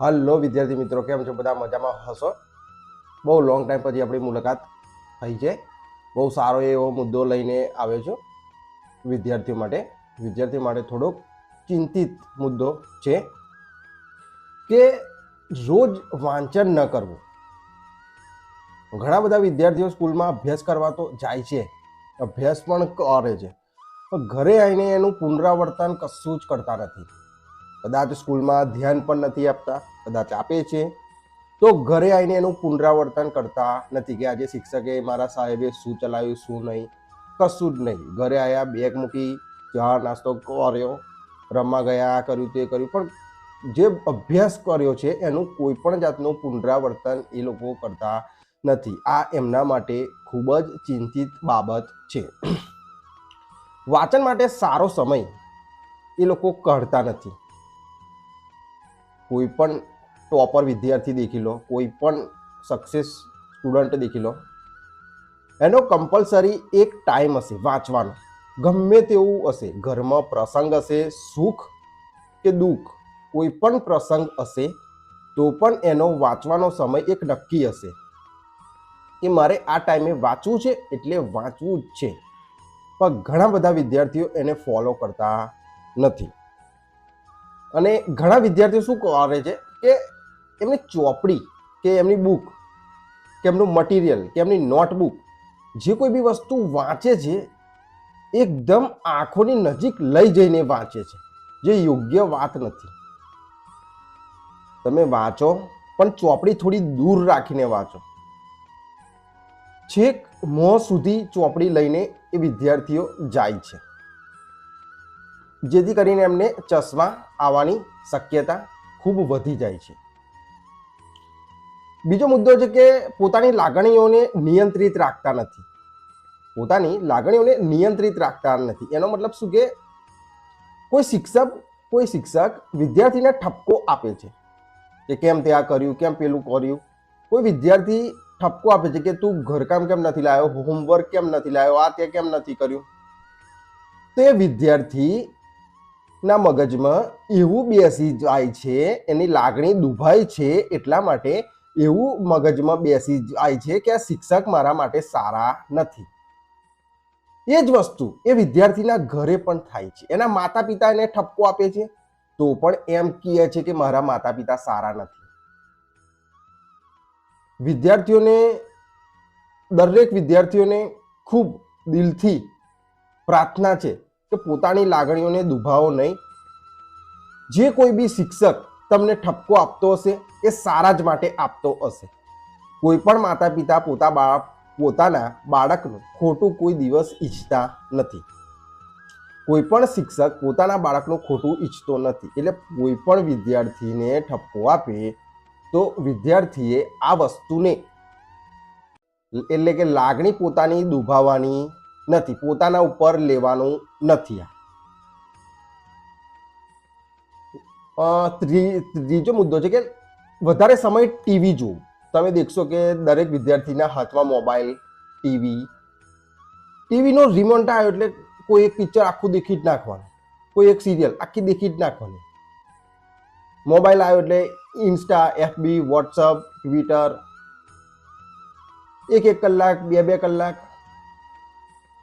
Hello વિદ્યાર્થી મિત્રો, કેમ છો? બધા મજામાં હશો? બહુ લોંગ ટાઈમ પછી આપણી મુલાકાત થઈ છે. બહુ સારો એવો મુદ્દો લઈને આવ્યો છું વિદ્યાર્થીઓ માટે. વિદ્યાર્થીઓ માટે થોડોક ચિંતિત મુદ્દો છે કે રોજ વાંચન ન કરવું. ઘણા બધા વિદ્યાર્થીઓ સ્કૂલમાં અભ્યાસ કરવા તો જાય છે, અભ્યાસ પણ કરે છે, પણ ઘરે આવીને એનું પુનરાવર્તન કશું જ કરતા નથી. કદાચ સ્કૂલમાં ધ્યાન પણ નથી આપતા, કદાચ આપે છે. તો ઘરે આવીને એનું પુનરાવર્તન કરતા નથી કે આજે શિક્ષકે મારા સાહેબે શું ચલાવ્યું, શું નહીં? કશું જ નહીં. ઘરે આવ્યા બેગ મૂકી ચા, નાસ્તો કર્યો, રમવા ગયા કર્યું, તે કર્યું. પણ જે અભ્યાસ કર્યો છે, એનું કોઈ પણ જાતનું પુનરાવર્તન એ લોકો કરતા નથી. આ એમના માટે ખૂબ જ ચિંતિત બાબત છે. વાંચન માટે સારો સમય એ લોકો કાઢતા નથી. કોઈ પણ ટોપર વિદ્યાર્થી દેખી લો કોઈ પણ સક્સેસ સ્ટુડન્ટ દેખી લો, એનો કમ્પલસરી એક ટાઈમ હશે વાંચવાનો. ગમે તેવું હશે, ઘરમાં પ્રસંગ હશે, સુખ કે દુઃખ કોઈ પણ પ્રસંગ હશે, તો પણ એનો વાંચવાનો સમય એક નક્કી હશે. કે મારે આ ટાઈમે વાંચવું છે, એટલે વાંચવું જ છે. પણ ઘણા બધા વિદ્યાર્થીઓ એને ફોલો કરતા નથી. અને ઘણા વિદ્યાર્થીઓ શું કરે છે કે એમની ચોપડી કે એમની બુક કે એમનું મટીરિયલ કે એમની નોટબુક જે કોઈ બી વસ્તુ વાંચે છે, એકદમ આંખોની નજીક લઈ જઈને વાંચે છે, જે યોગ્ય વાત નથી. તમે વાંચો, પણ ચોપડી થોડી દૂર રાખીને વાંચો. છેક મોં સુધી ચોપડી લઈને એ વિદ્યાર્થીઓ જાય છે. જેથી કરીને એમને ચશ્મા આવવાની શક્યતા ખૂબ વધી જાય છે. બીજો મુદ્દો છે કે પોતાની લાગણીઓને નિયંત્રિત રાખતા નથી. પોતાની લાગણીઓને નિયંત્રિત રાખતા નથી. એનો મતલબ શું કે કોઈ શિક્ષક કોઈ શિક્ષક વિદ્યાર્થીને ઠપકો આપે છે કે કેમ તે આ કર્યું, કેમ પેલું કર્યું? કોઈ વિદ્યાર્થી ઠપકો આપે છે કે તું ઘરકામ કેમ નથી લાવ્યો હોમવર્ક કેમ નથી લાવ્યો, આ તે કેમ નથી કર્યું? તે વિદ્યાર્થી ના મગજમાં એવું બેસી જાય છે, એની લાગણી દુભાય છે એટલા માટે એવું મગજમાં બેસી જાય છે કે આ શિક્ષક મારા માટે સારા નથી. એ જ વસ્તુ એ વિદ્યાર્થીના ઘરે પણ થાય છે. એના માતા પિતા એને ઠપકો આપે છે, તો પણ એમ કહે છે કે મારા માતા પિતા સારા નથી. વિદ્યાર્થીઓને, દરેક વિદ્યાર્થીઓને ખૂબ દિલથી પ્રાર્થના છે કે પોતાની લાગણીઓને દુભાવો નહીં. જે કોઈ બી શિક્ષક તમને ઠપકો આપતો હશે, એ સારા જ માટે આપતો હશે. કોઈ પણ માતા પિતા પોતા બાળક પોતાના બાળકનું ખોટું કોઈ દિવસ ઈચ્છતા નથી. કોઈ પણ શિક્ષક પોતાના બાળકનું ખોટું ઈચ્છતો નથી. એટલે કોઈ પણ વિદ્યાર્થીને ઠપકો આપે, તો વિદ્યાર્થીએ આ વસ્તુને, એટલે કે લાગણી પોતાની દુભાવવાની નથી, પોતાના ઉપર લેવાનું નથી આ. ત્રી- ત્રીજો મુદ્દો છે કે વધારે સમય ટીવી જોવું. તમે દેખશો કે દરેક વિદ્યાર્થીના હાથમાં મોબાઈલ, ટીવી. ટીવીનો રિમોટ આવ્યો એટલે કોઈ એક પિક્ચર આખું દેખી જ નાખવાનું. કોઈ એક સિરિયલ આખી દેખી જ નાખવાની. મોબાઈલ આવ્યો એટલે ઇન્સ્ટા, એફબી, વોટ્સઅપ, ટ્વિટર. એક એક કલાક, બે બે કલાક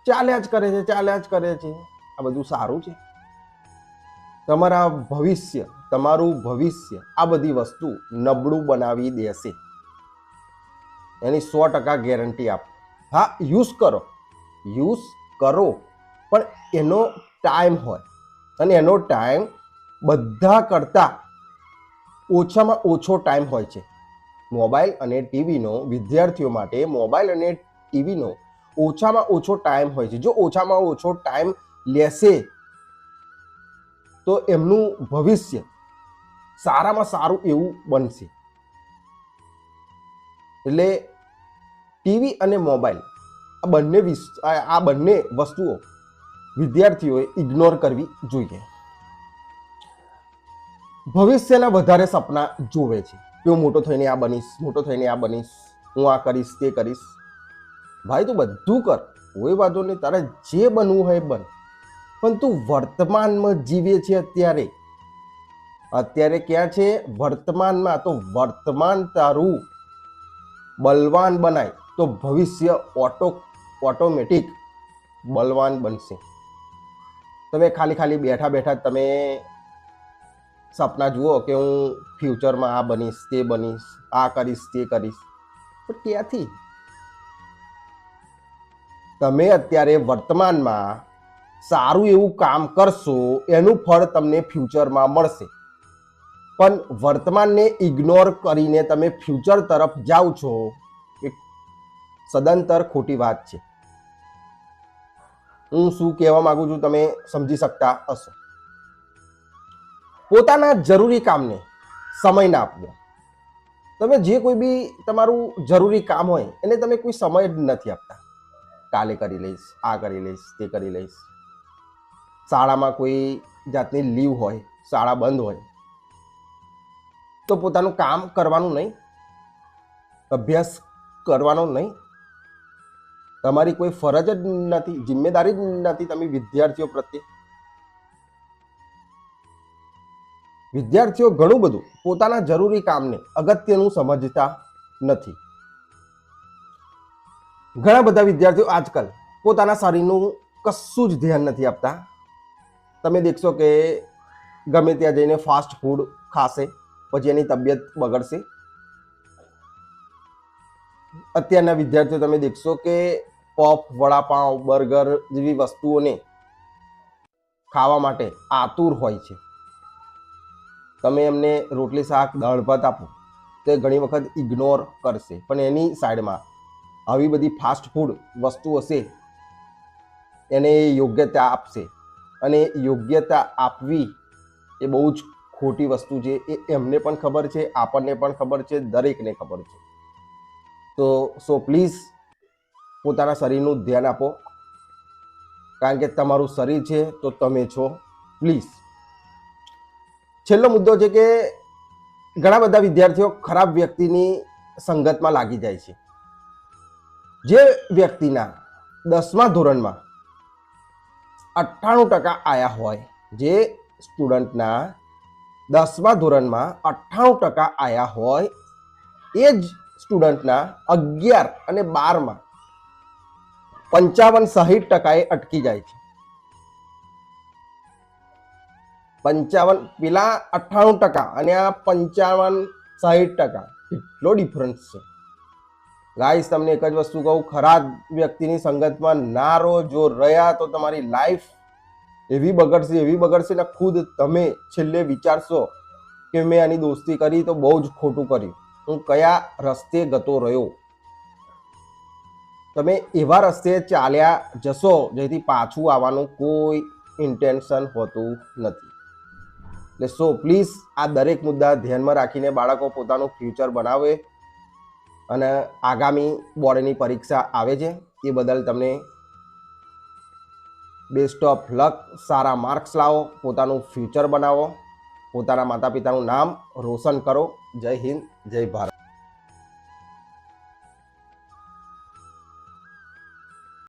ચાલ્યા જ કરે છે, ચાલ્યા જ કરે છે. આ બધું સારું છે. તમારા ભવિષ્ય, તમારું ભવિષ્ય આ બધી વસ્તુ નબળું બનાવી દેશે. એની સો ટકા ગેરંટી આપો. હા, યુઝ કરો. યુઝ કરો. પણ એનો ટાઈમ હોય અને એનો ટાઈમ બધા કરતાં ઓછામાં ઓછો ટાઈમ હોય છે. મોબાઈલ અને ટીવીનો વિદ્યાર્થીઓ માટે મોબાઈલ અને ટીવીનો ઓછામાં ઓછો ટાઈમ હોય છે. જો ઓછામાં ઓછો ટાઈમ લેશે, તો એમનું ભવિષ્ય સારામાં સારું એવું બનશે. એટલે ટીવી અને મોબાઈલ આ બંને આ બંને વસ્તુઓ વિદ્યાર્થીઓએ ઇગ્નોર કરવી જોઈએ. ભવિષ્યના વધારે સપના જોવે છે. કે હું મોટો થઈને આ બનીશ, મોટો થઈને આ બનીશ, હું આ કરીશ, તે કરીશ. ભાઈ તું બધું કર. કોઈ વાંધો નહીં, તારે જે બનવું હોય બન. પણ તું વર્તમાનમાં જીવે છે અત્યારે. અત્યારે ક્યાં છે? વર્તમાનમાં. તો વર્તમાન તારું. બલવાન બનાય. તો ભવિષ્ય ઓટો, ઓટોમેટિક બલવાન બનશે. તમે ખાલી ખાલી બેઠા બેઠા તમે સપના જુઓ કે હું ફ્યુચરમાં આ બનીશ, તે બનીશ, આ કરીશ, તે કરીશ. પણ ક્યાંથી? તમે અત્યારે વર્તમાનમાં સારું એવું કામ કરશો, એનું ફળ તમને ફ્યુચરમાં મળશે. પણ વર્તમાનને ઇગ્નોર કરીને તમે ફ્યુચર તરફ જાઓ છો, એ સદંતર ખોટી વાત છે. હું શું કહેવા માંગુ છું તમે સમજી શકતા હશો. પોતાના જરૂરી કામને સમય ના આપવો. તમે જે કોઈ બી તમારું જરૂરી કામ હોય, એને તમે કોઈ સમય જ નથી આપતા. કાલે કરી લઈશ, આ કરી લઈશ, તે કરી લઈશ. શાળામાં કોઈ જાતની લીવ હોય, શાળા બંધ હોય, તો પોતાનું કામ કરવાનું નહીં, અભ્યાસ કરવાનો નહીં. તમારી કોઈ ફરજ જ નથી, જિમ્મેદારી જ નથી તમે વિદ્યાર્થીઓ પ્રત્યે. વિદ્યાર્થીઓ ઘણું બધું પોતાના જરૂરી કામને અગત્યનું સમજતા નથી. ઘણા બધા વિદ્યાર્થીઓ આજકાલ પોતાના શરીરનું કશું જ ધ્યાન નથી આપતા. તમે દેખશો કે ગમે ત્યાં જઈને ફાસ્ટ ફૂડ ખાશે, પછી એની તબિયત બગડશે. અત્યારના વિદ્યાર્થીઓ તમે દેખશો કે પફ વડાપાઉં બર્ગર જેવી વસ્તુઓને ખાવા માટે આતુર હોય છે. તમે એમને રોટલી, શાક, દાળ, ભાત આપો, તો એ ઘણી વખત ઇગ્નોર કરશે. પણ એની સાઈડમાં આવી બધી ફાસ્ટ ફૂડ વસ્તુ હશે એને યોગ્યતા આપશે. અને યોગ્યતા આપવી એ બહુ જ ખોટી વસ્તુ છે. એ એમને પણ ખબર છે, આપણને પણ ખબર છે, દરેકને ખબર છે. તો સો પ્લીઝ પોતાના શરીરનું ધ્યાન આપો. કારણ કે તમારું શરીર છે, તો તમે છો. પ્લીઝ છેલ્લો મુદ્દો છે કે, ઘણા બધા વિદ્યાર્થીઓ ખરાબ વ્યક્તિની સંગતમાં લાગી જાય છે. જે વ્યક્તિના દસમા ધોરણમાં અઠ્ઠાણું ટકા આવ્યા હોય, જે સ્ટુડન્ટના દસમા ધોરણમાં અઠ્ઠાણું ટકા આવ્યા હોય, એ જ સ્ટુડન્ટના અગિયાર અને બારમાં પંચાવન સાહીઠ ટકાએ અટકી જાય છે. પંચાવન, પેલા અઠ્ઠાણું ટકા અને આ પંચાવન સાહીઠ ટકા એટલો ડિફરન્સ છે? ગાઈસ તમને એક જ વસ્તુ કહું, ખરાબ વ્યક્તિની સંગતમાં ના રહો જો રહ્યા તો તમારી લાઈફ એવી બગડશે એવી બગડશે ને ખુદ તમે છેલ્લે વિચારશો કે મેં આની દોસ્તી કરી તો બહુ જ ખોટું કર્યું. હું કયા રસ્તે ગતો રહ્યો? તમે એવા રસ્તે ચાલ્યા જશો જેથી પાછું આવવાનું કોઈ ઇન્ટેન્શન હોતું નથી. એટલે સો પ્લીઝ આ દરેક મુદ્દા ધ્યાનમાં રાખીને બાળકો પોતાનું ફ્યુચર બનાવે. અને આગામી બોર્ડની પરીક્ષા આવે છે, એ બદલ તમને બેસ્ટ ઓફ લક સારા માર્ક્સ લાવો, પોતાનું ફ્યુચર બનાવો, પોતાના માતા પિતાનું નામ રોશન કરો. જય હિન્દ, જય ભારત.